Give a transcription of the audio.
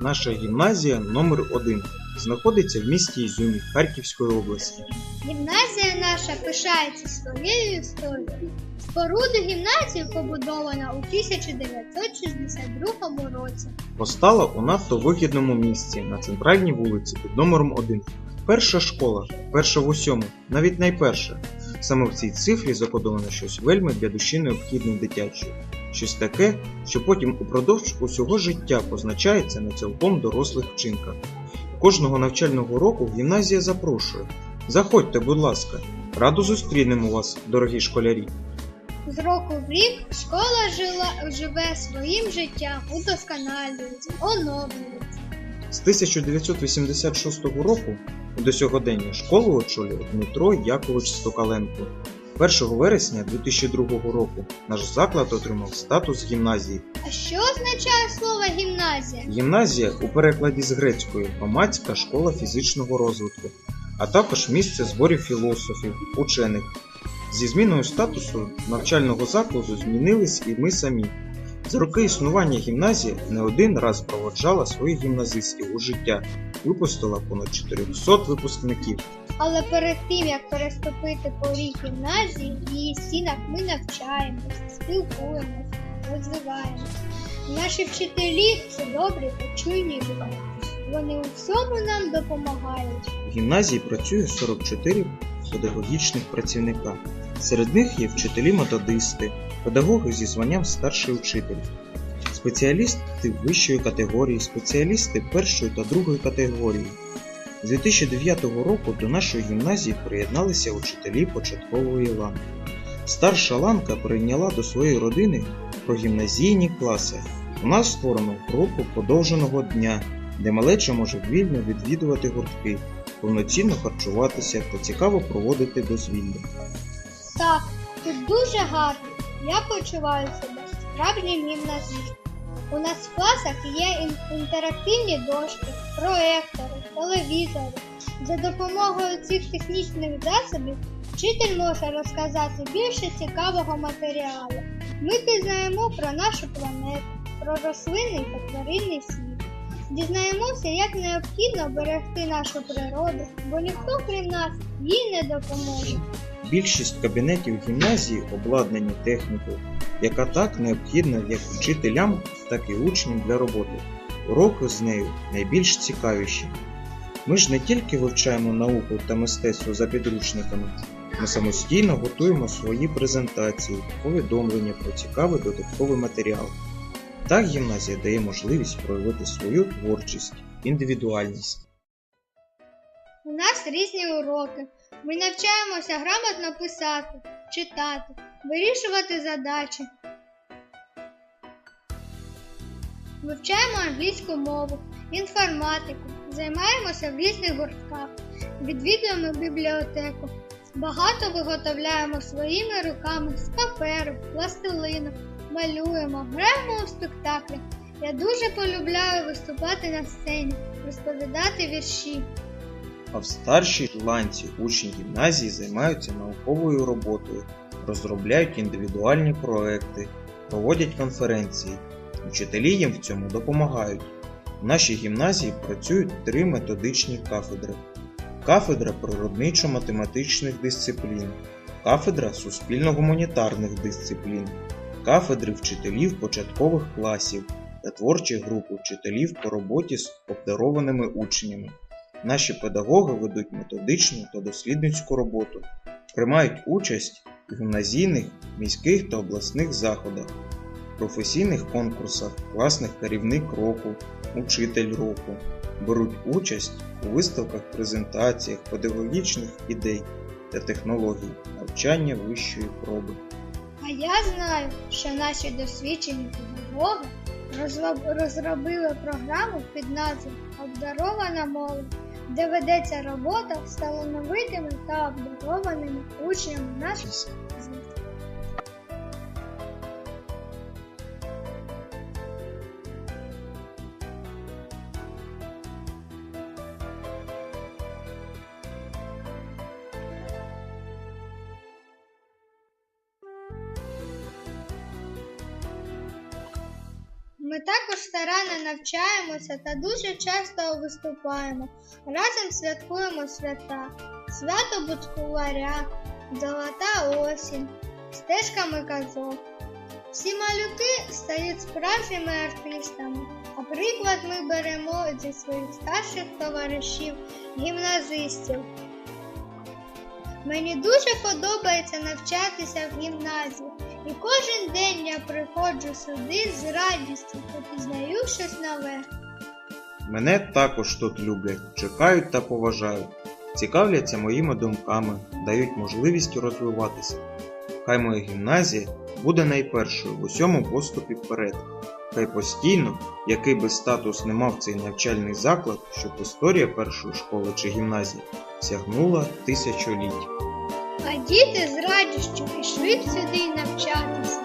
наша гімназія номер 1 знаходиться в місті Ізюмі Харківської області. Гімназія наша пишається своєю історією. Споруда гімназії побудована у 1962 році. Постала у надто вигідному місці на центральній вулиці під номером 1. Перша школа, перша в усьому, навіть найперша. Саме в цій цифрі закодовано щось вельми для душі необхідне дитячої. Щось таке, що потім упродовж усього життя позначається на цілком дорослих вчинках. Кожного навчального року гімназія запрошує. Заходьте, будь ласка, радо зустрінемо вас, дорогі школярі. З року в рік школа жила, живе своїм життям, удосконалюється, оновлюється. З 1986 року до сьогодення школу очолює Дмитро Якович Стокаленко. 1 вересня 2002 року наш заклад отримав статус гімназії. А що означає слово гімназія? Гімназія у перекладі з грецької громадська школа фізичного розвитку, а також місце зборів філософів, учених. Зі зміною статусу навчального закладу змінились і ми самі. За роки існування гімназія не один раз проводжала своїх гімназистів у життя, випустила понад 400 випускників. Але перед тим як переступити поріг гімназії, в її стінах ми навчаємося, спілкуємося, розвиваємося. Наші вчителі це добрі та чуйні люди. Вони у всьому нам допомагають. В гімназії працює 44 педагогічних працівника. Серед них є вчителі-методисти, педагоги зі званням старший учитель, спеціалісти вищої категорії, спеціалісти першої та другої категорії. З 2009 року до нашої гімназії приєдналися учителі початкової ланки. Старша ланка прийняла до своєї родини прогімназійні класи. У нас створено групу подовженого дня, де малеча може вільно відвідувати гуртки, повноцінно харчуватися та цікаво проводити дозвілля. Так, тут дуже гарно. Я почуваю себе справжнім гімназистом. У нас в класах є інтерактивні дошки, проектори, телевізори. За допомогою цих технічних засобів вчитель може розказати більше цікавого матеріалу. Ми пізнаємо про нашу планету, про рослинний та тваринний світ. Дізнаємося, як необхідно берегти нашу природу, бо ніхто крім нас їй не допоможе. Більшість кабінетів гімназії обладнані технікою, яка так необхідна як вчителям, так і учням для роботи. Уроки з нею найбільш цікавіші. Ми ж не тільки вивчаємо науку та мистецтво за підручниками, ми самостійно готуємо свої презентації, повідомлення про цікавий додатковий матеріал. Так гімназія дає можливість проявити свою творчість, індивідуальність. Нас різні уроки. Ми навчаємося грамотно писати, читати, вирішувати задачі. Вивчаємо англійську мову, інформатику, займаємося в різних гуртках, відвідуємо бібліотеку. Багато виготовляємо своїми руками з паперу, пластилину, малюємо, граємо у спектаклях. Я дуже полюбляю виступати на сцені, розповідати вірші. А в старшій ланці учні гімназії займаються науковою роботою, розробляють індивідуальні проекти, проводять конференції. Вчителі їм в цьому допомагають. В нашій гімназії працюють три методичні кафедри: кафедра природничо-математичних дисциплін, кафедра суспільно-гуманітарних дисциплін, кафедри вчителів початкових класів та творчі групи вчителів по роботі з обдарованими учнями. Наші педагоги ведуть методичну та дослідницьку роботу, приймають участь у гімназійних, міських та обласних заходах, професійних конкурсах, класних керівник року, учитель року, беруть участь у виставках, презентаціях, педагогічних ідей та технологій, навчання вищої проби. А я знаю, що наші досвідчені педагоги розробили програму під назвою Обдарована молодь, де ведеться робота з талановитими та обдарованими учнями наших Ми також старанно навчаємося та дуже часто виступаємо. Разом святкуємо свята, свято Буцкуларя, Золота осінь, стежками казок. Всі малюки стають справжніми артистами, а приклад ми беремо зі своїх старших товаришів, гімназистів. Мені дуже подобається навчатися в гімназії, і кожен день я приходжу сюди з радістю та пізнаю щось нове. Мене також тут люблять, чекають та поважають, цікавляться моїми думками, дають можливість розвиватися. Хай моя гімназія буде найпершою в усьому поступі вперед. Хай постійно, який би статус не мав цей навчальний заклад, щоб історія першої школи чи гімназії сягнула тисячоліть. А діти з радістю пішли б сюди навчатися.